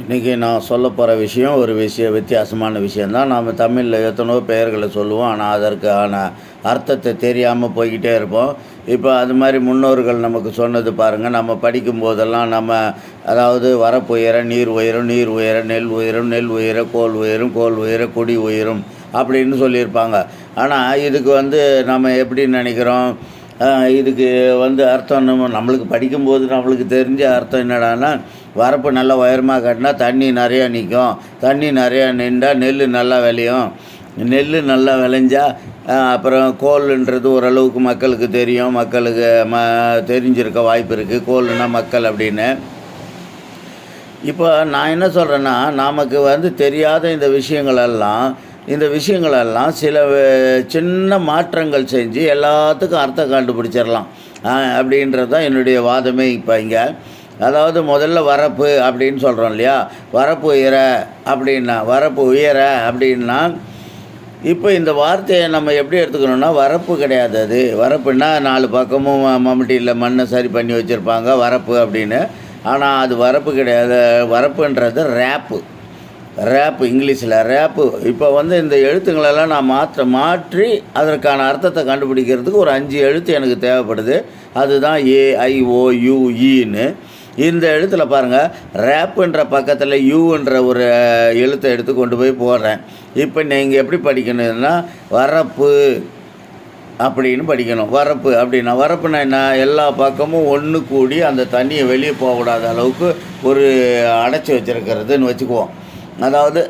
இன்றைக்கி நான் சொல்ல போகிற விஷயம் ஒரு விஷயம் வித்தியாசமான விஷயந்தான் நாம் தமிழில் எத்தனோ பெயர்களை சொல்லுவோம். ஆனால் அதற்கான அர்த்தத்தை தெரியாமல் போய்கிட்டே இருப்போம். இப்போ அது மாதிரி முன்னோர்கள் நமக்கு சொன்னது பாருங்கள் நம்ம படிக்கும் போதெல்லாம் நம்ம அதாவது வரப்பு உயர நீர் உயரும் நீர் உயர நெல் உயரும் நெல் உயர கோல் உயரும் கோல் உயர கொடி உயரும் அப்படின்னு சொல்லியிருப்பாங்க. ஆனால் இதுக்கு வந்து நம்ம எப்படி நினைக்கிறோம்? இதுக்கு வந்து அர்த்தம் நம்ம நம்மளுக்கு படிக்கும்போது நம்மளுக்கு தெரிஞ்ச அர்த்தம் என்னடான்னா வரப்பு நல்லா உயரமாக கட்டினா தண்ணி நிறையா நிற்கும். தண்ணி நிறையா நின்றா நெல் நல்லா விளையும். நெல் நல்லா விளைஞ்சால் அப்புறம் கோல்ன்றது ஓரளவுக்கு மக்களுக்கு தெரியும். மக்களுக்கு ம தெரிஞ்சிருக்க வாய்ப்பு இருக்குது கோல்னா மக்கள் அப்படின்னு. இப்போ நான் என்ன சொல்கிறேன்னா நமக்கு வந்து தெரியாத இந்த விஷயங்களெல்லாம் இந்த விஷயங்களெல்லாம் சில சின்ன மாற்றங்கள் செஞ்சு எல்லாத்துக்கும் அர்த்தம் கண்டுபிடிச்சிடலாம். அப்படின்றது தான் என்னுடைய வாதமே இப்போ இங்கே. அதாவது முதல்ல வரப்பு அப்படின்னு சொல்கிறோம் இல்லையா? வரப்பு உயர அப்படின்னா வரப்பு உயர அப்படின்னா இப்போ இந்த வார்த்தையை நம்ம எப்படி எடுத்துக்கணும்னா வரப்பு கிடையாது அது. வரப்புன்னா நாலு பக்கமும் மம்முட்டியில் மண்ணை சரி பண்ணி வச்சுருப்பாங்க வரப்பு அப்படின்னு. ஆனால் அது வரப்பு கிடையாது. வரப்புன்றது ரேப்பு. ரேப்பு இங்கிலீஷில் ரேப்பு. இப்போ வந்து இந்த எழுத்துங்களெல்லாம் நான் மாற்ற மாற்றி அதற்கான அர்த்தத்தை கண்டுபிடிக்கிறதுக்கு ஒரு அஞ்சு எழுத்து எனக்கு தேவைப்படுது. அதுதான் ஏஐஓயுஇன்னு இந்த எழுத்தில் பாருங்கள் ரேப்புன்ற பக்கத்தில் யூன்ற ஒரு எழுத்தை எடுத்து கொண்டு போய் போடுறேன். இப்போ நீங்கள் எப்படி படிக்கணும்னா வரப்பு அப்படின்னு படிக்கணும். வரப்பு அப்படின்னா வரப்புனா என்ன? எல்லா பக்கமும் ஒன்று கூடி அந்த தண்ணியை வெளியே போகக்கூடாத அளவுக்கு ஒரு அடைச்சி வச்சுருக்கிறதுன்னு வச்சுக்குவோம். அதாவது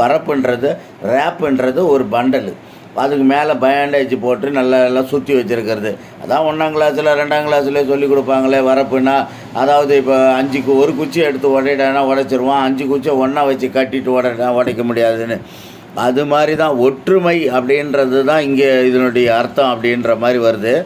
வரப்புன்றது ரேப்புன்றது ஒரு பண்டலு அதுக்கு மேலே பேண்டேஜ் போட்டு நல்லா எல்லாம் சுற்றி வச்சுருக்கிறது. அதான் ஒன்றாம் கிளாஸில் ரெண்டாம் கிளாஸில் சொல்லி கொடுப்பாங்களே வரப்புன்னா. அதாவது இப்போ அஞ்சுக்கு ஒரு குச்சி எடுத்து உடையிடானா உடைச்சிருவான். அஞ்சு குச்சியை ஒன்றா வச்சு கட்டிட்டு உடைனா உடைக்க முடியாதுன்னு. அது மாதிரி தான் ஒற்றுமை அப்படின்றது தான் இங்கே இதனுடைய அர்த்தம் அப்படின்ற மாதிரி வருது.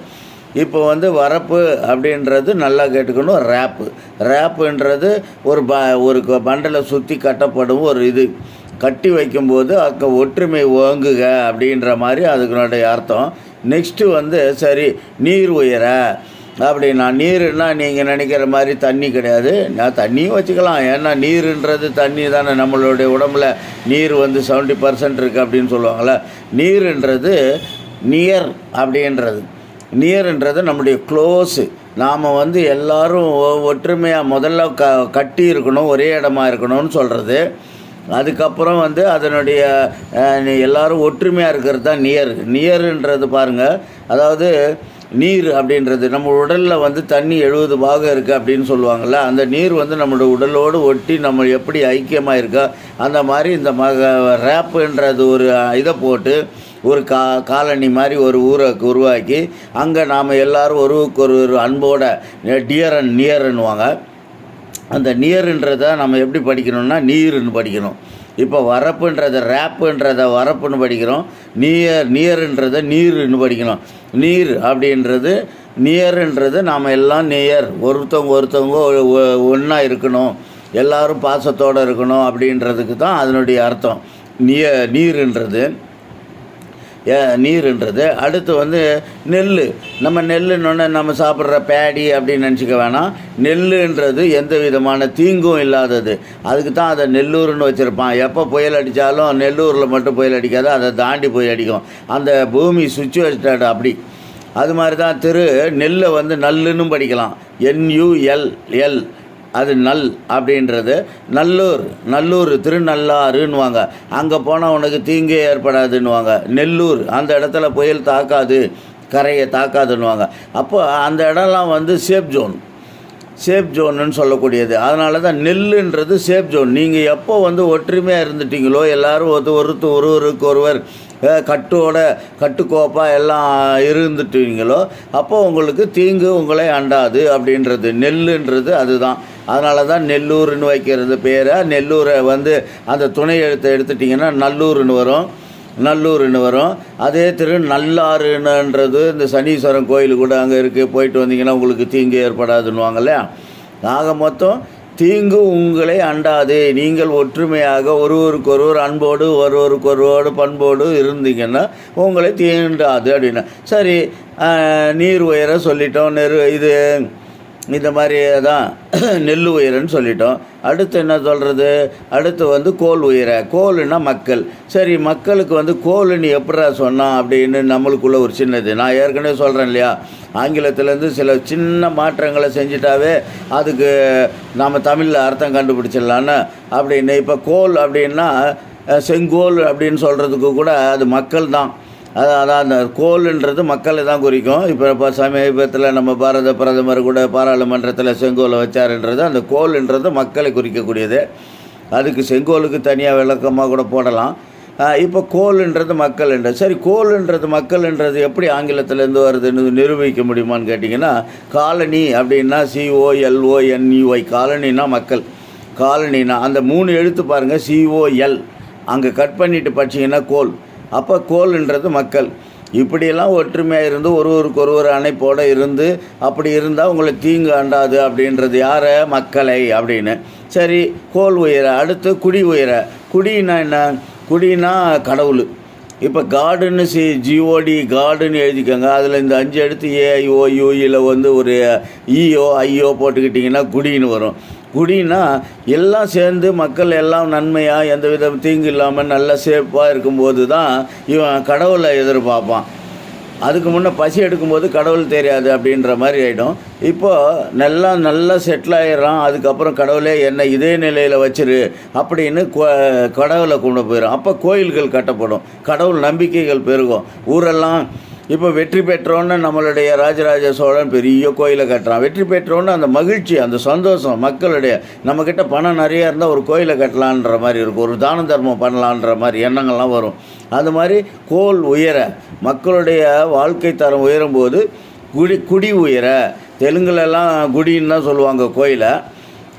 இப்போ வந்து வரப்பு அப்படின்றது நல்லா கேட்டுக்கணும் ரேப்பு ரேப்புன்றது ஒரு ப ஒரு க- பண்டலை சுற்றி கட்டப்படும் ஒரு இது. கட்டி வைக்கும்போது அக்க ஒற்றுமை ஓங்குக அப்படின்ற மாதிரி அதுக்குனுடைய அர்த்தம். நெக்ஸ்ட்டு வந்து சரி நீர் உயர. அப்படின்னா நீருன்னா நீங்கள் நினைக்கிற மாதிரி தண்ணி கிடையாது. நான் தண்ணியும் வச்சுக்கலாம். ஏன்னா நீருன்றது தண்ணி தானே. நம்மளுடைய உடம்புல நீர் வந்து செவன்ட்டி பர்சன்ட் இருக்குது அப்படின்னு சொல்லுவாங்கள்ல நீருன்றது நியர் அப்படின்றது. நியர்ன்றது நம்முடைய க்ளோஸு நாம் வந்து எல்லோரும் ஒற்றுமையாக முதல்ல க கட்டி இருக்கணும் ஒரே இடமா இருக்கணும்னு சொல்கிறது அதுக்கப்புறம் வந்து அதனுடைய எல்லாரும் ஒற்றுமையாக இருக்கிறது தான் நியர் நியருன்றது பாருங்கள் அதாவது நீர் அப்படின்றது. நம்ம உடலில் வந்து தண்ணி எழுபது பாகம் இருக்குது அப்படின்னு சொல்லுவாங்கள்ல அந்த நீர் வந்து நம்மளோட உடலோடு ஒட்டி நம்ம எப்படி ஐக்கியமாக இருக்கோ அந்த மாதிரி இந்த மக ரேப்புன்றது ஒரு இதை போட்டு ஒரு கா காலனி மாதிரி ஒரு ஊரை உருவாக்கி அங்கே நாம் எல்லாரும் ஒருவருக்கு ஒரு அன்போட டியர் அண்ட் நியர்ன்னுவாங்க அந்த நியருன்றதை நம்ம எப்படி படிக்கணும்னா நீர்ன்னு படிக்கணும். இப்போ வரப்புன்றதை ரேப்புன்றதை வரப்புன்னு படிக்கிறோம். நியர் நியருன்றதை நீருன்னு படிக்கணும். நீர் அப்படின்றது நியருன்றது நாம் எல்லாம் நியர் ஒருத்தவங்க ஒருத்தவங்க ஒன்றா இருக்கணும். எல்லாரும் பாசத்தோடு இருக்கணும் அப்படின்றதுக்கு தான் அதனுடைய அர்த்தம். நிய நீருன்றது. நீருன்றது. அடுத்து வந்து நெல் நம்ம நெல்லுன்னொன்னே நம்ம சாப்பிட்ற பேடி அப்படின்னு நினச்சிக்க வேணாம். நெல்லுன்றது எந்த விதமான தீங்கும் இல்லாதது. அதுக்கு தான் அதை நெல்லூர்னு வச்சுருப்பான். எப்போ புயல் அடித்தாலும் நெல்லூரில் மட்டும் புயல் அடிக்காது அதை தாண்டி புயல் அடிக்கும். அந்த பூமி சுச்சுவேஷன் அப்படி. அது மாதிரி தான் திரு. நெல்லை வந்து நல்லுன்னு படிக்கலாம். என்யூஎல் எல் அது நல் அப்படின்றது. நல்லூர் நல்லூர் திருநள்ளாறுன்னுவாங்க. அங்கே போனால் உனக்கு தீங்கே ஏற்படாதுன்னுவாங்க. நெல்லூர் அந்த இடத்துல புயல் தாக்காது கரையை தாக்காதுன்னுவாங்க. அப்போ அந்த இடம்லாம் வந்து சேஃப் ஜோன் சேஃப் ஜோனுன்னு சொல்லக்கூடியது. அதனால தான் நெல்லுன்றது சேஃப் ஜோன் நீங்கள் எப்போ வந்து ஒற்றுமையாக இருந்துட்டீங்களோ எல்லோரும் ஒருத்தர் ஒருத்தர் ஒருவருக்கு ஒருவர் கட்டோட கட்டுக்கோப்பாக எல்லாம் இருந்துட்டீங்களோ அப்போ உங்களுக்கு தீங்கு உங்களை அண்டாது அப்படின்றது. நெல்லுன்றது அதுதான். அதனால தான் நெல்லூர்னு வைக்கிறது பேரை. நெல்லூரை வந்து அந்த துணை எழுத்தை எடுத்துட்டிங்கன்னா நல்லூர்னு வரும். நல்லூர்னு வரும். அதே திரு நல்லாறுன்றது இந்த சனீஸ்வரன் கோயில் கூட அங்கே இருக்குது போயிட்டு வந்தீங்கன்னா உங்களுக்கு தீங்கு ஏற்படாதுன்னுவாங்கல்ல ஆக மொத்தம் தீங்கு உங்களை அண்டாது. நீங்கள் ஒற்றுமையாக ஒருவருக்கொருவர் அன்போடு ஒருவருக்கொருவோடு பண்போடு இருந்தீங்கன்னா உங்களை தீண்டாது அப்படின்னா. சரி நீர் உயர சொல்லிட்டோம். நெரு இது இந்த மாதிரி தான் நெல் உயிரன்னு சொல்லிட்டோம். அடுத்து என்ன சொல்கிறது அடுத்து வந்து கோல் உயிரை. கோல்னா மக்கள். சரி மக்களுக்கு வந்து கோல்னு எப்படா சொன்னான் அப்படின்னு நம்மளுக்குள்ளே ஒரு சின்னது. நான் ஏற்கனவே சொல்கிறேன் இல்லையா? ஆங்கிலத்துலேருந்து சில சின்ன மாற்றங்களை செஞ்சிட்டாவே அதுக்கு நாம் தமிழில் அர்த்தம் கண்டுபிடிச்சிடலான்னு அப்படின்னு. இப்போ கோல் அப்படின்னா செங்கோல் அப்படின்னு சொல்கிறதுக்கு கூட அது மக்கள் தான் அதான் அதான் அந்த கோல்ன்றது மக்களை தான் குறிக்கும். இப்போ இப்போ சமீபத்தில் நம்ம பாரத பிரதமர் கூட பாராளுமன்றத்தில் செங்கோலை வச்சாருன்றது அந்த கோல்ன்றது மக்களை குறிக்கக்கூடியது. அதுக்கு செங்கோலுக்கு தனியாக விளக்கமாக கூட போடலாம். இப்போ கோல்ன்றது மக்கள்ன்றது சரி கோல்ன்றது மக்கள்ன்றது எப்படி ஆங்கிலத்திலேருந்து வருதுன்னு நிரூபிக்க முடியுமான்னு கேட்டிங்கன்னா காலனி அப்படின்னா சிஓஎல்ஓஎன்இஒய் காலனினா மக்கள். காலனினா அந்த மூணு எழுத்து பாருங்கள் சிஓஎல் அங்கே கட் பண்ணிட்டு படிச்சீங்கன்னா கோல். அப்போ கோல்ன்றது மக்கள். இப்படியெல்லாம் ஒற்றுமையாக இருந்து ஒருவருக்கு ஒருவர் அணைப்போடு இருந்து அப்படி இருந்தால் உங்களை தீங்கு அண்டாது அப்படின்றது யாரை? மக்களை அப்படின்னு. சரி கோல் உயிரை அடுத்து குடி உயிரை. குடின்னா என்ன? குடினா கடவுள். இப்போ கார்டுன்னு சி ஜிஓடி கார்டுன்னு எழுதிக்கோங்க. அதில் இந்த அஞ்சு எடுத்து ஏஐஓ யூஇயில் e வந்து ஒரு இஓ ஐஓ போட்டுக்கிட்டிங்கன்னா குடின்னு வரும். குடின்னா எல்லாம் சேர்ந்து மக்கள் எல்லாம் நன்மையாக எந்த வித தீங்கு இல்லாமல் நல்ல சேஃபாக இருக்கும்போது தான் இவன் கடவுளை எதிர்பார்ப்பான். அதுக்கு முன்னே பசி எடுக்கும்போது கடவுள் தெரியாது அப்படின்ற மாதிரி ஆகிடும் இப்போது நல்லா நல்லா செட்டில் ஆயிடுறான் அதுக்கப்புறம் கடவுளே என்னை இதே நிலையில் வச்சிரு அப்படின்னு கொ- கடவுளை கொண்டு போயிடும் அப்போ கோயில்கள் கட்டப்படும். கடவுள் நம்பிக்கைகள் பெருகும். ஊரெல்லாம் இப்போ வெற்றி பெற்றோன்னு நம்மளுடைய ராஜராஜ சோழன் பெரிய கோயிலை கட்டுறான். வெற்றி பெற்றோன்னு அந்த மகிழ்ச்சி அந்த சந்தோஷம் மக்களுடைய நம்மக்கிட்ட பணம் நிறையா இருந்தால் ஒரு கோயிலை கட்டலான்ற மாதிரி இருக்கும் ஒரு தான தர்மம் பண்ணலான்ற மாதிரி எண்ணங்கள்லாம் வரும். அது மாதிரி கோல் உயர மக்களுடைய வாழ்க்கை தரம் உயரும்போது குடி குடி உயர தெலுங்குலலாம் குடின்னு தான் சொல்லுவாங்க கோயிலை.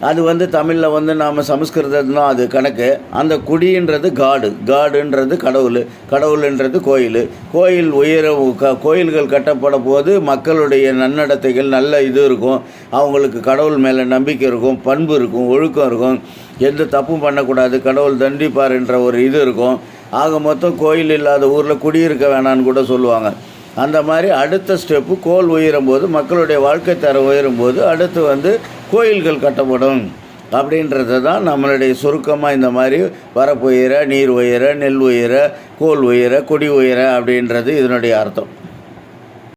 அது வந்து தமிழில் வந்து நாம் சமஸ்கிருதம் அது கணக்கு. அந்த குடின்றது காடு. காடுன்றது கடவுள். கடவுள்ன்றது கோயில். கோயில் உயர க கோயில்கள் கட்டப்பட போது மக்களுடைய நன்னடத்தைகள் நல்ல இது இருக்கும். அவங்களுக்கு கடவுள் மேலே நம்பிக்கை இருக்கும். பண்பு இருக்கும். ஒழுக்கம் இருக்கும். எந்த தப்பும் பண்ணக்கூடாது. கடவுள் தண்டிப்பார்ன்ற ஒரு இது இருக்கும். ஆக மொத்தம் கோயில் இல்லாத ஊரில் குடியிருக்க வேணான்னு கூட சொல்லுவாங்க. அந்த மாதிரி அடுத்த ஸ்டெப்பு கோல் உயரும் போது மக்களுடைய வாழ்க்கை தரம் உயரும் போது அடுத்து வந்து கோயில்கள் கட்டப்படும். அப்படின்றது தான் நம்மளுடைய சுருக்கமாக இந்த மாதிரி வரப்பு உயர நீர் உயர நெல் உயர கோல் உயர கொடி உயர அப்படின்றது இதனுடைய அர்த்தம்.